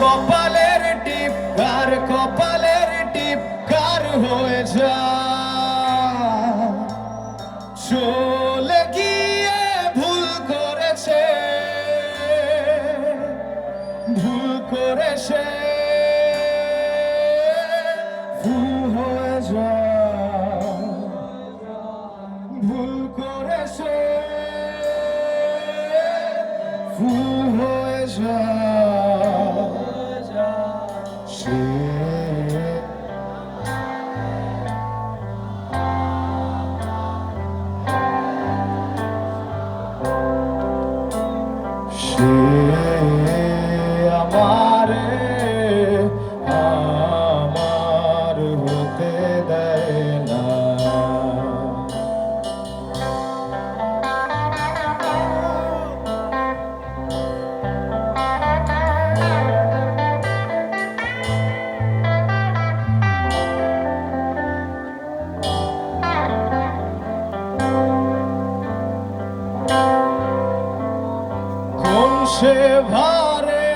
কপালের টিপ, কার কপালের টিপ, কার হয়ে যা। চলে গিয়ে ভুল করেছে ভুল করেছে, ভুল হয়ে যা। ভুল করেছে, ভুল হয়ে যা। সে সে ভারে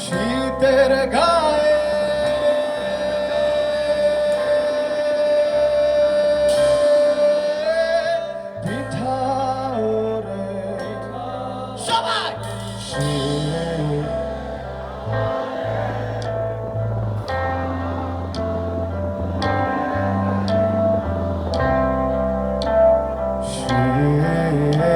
শীতের গায়ে সে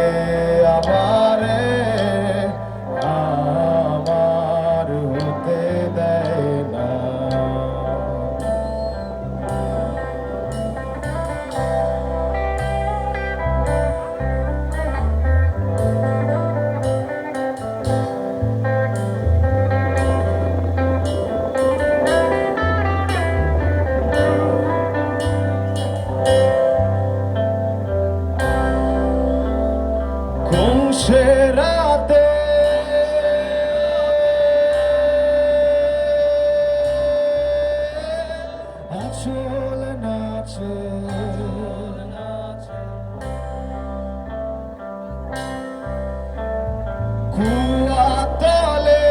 রাতে আচল নাচে কুয়া তলে।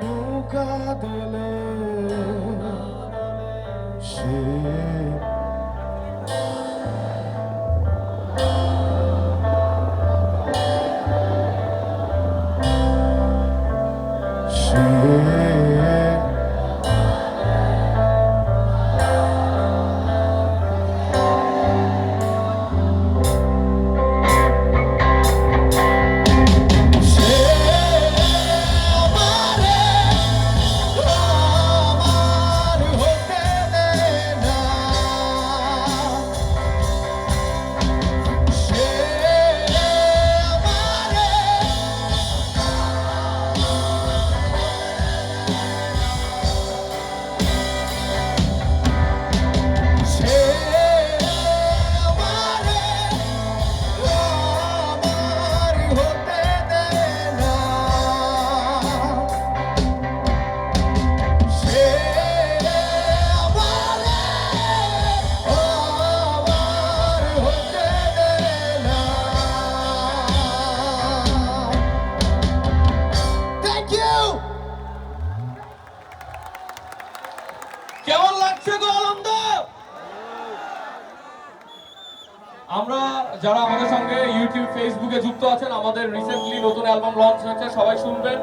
নৌকা দোলে। সে আমরা যারা আমাদের সঙ্গে ইউটিউব ফেসবুকে যুক্ত আছেন, আমাদের রিসেন্টলি নতুন অ্যালবাম লঞ্চ হয়েছে, সবাই শুনবেন।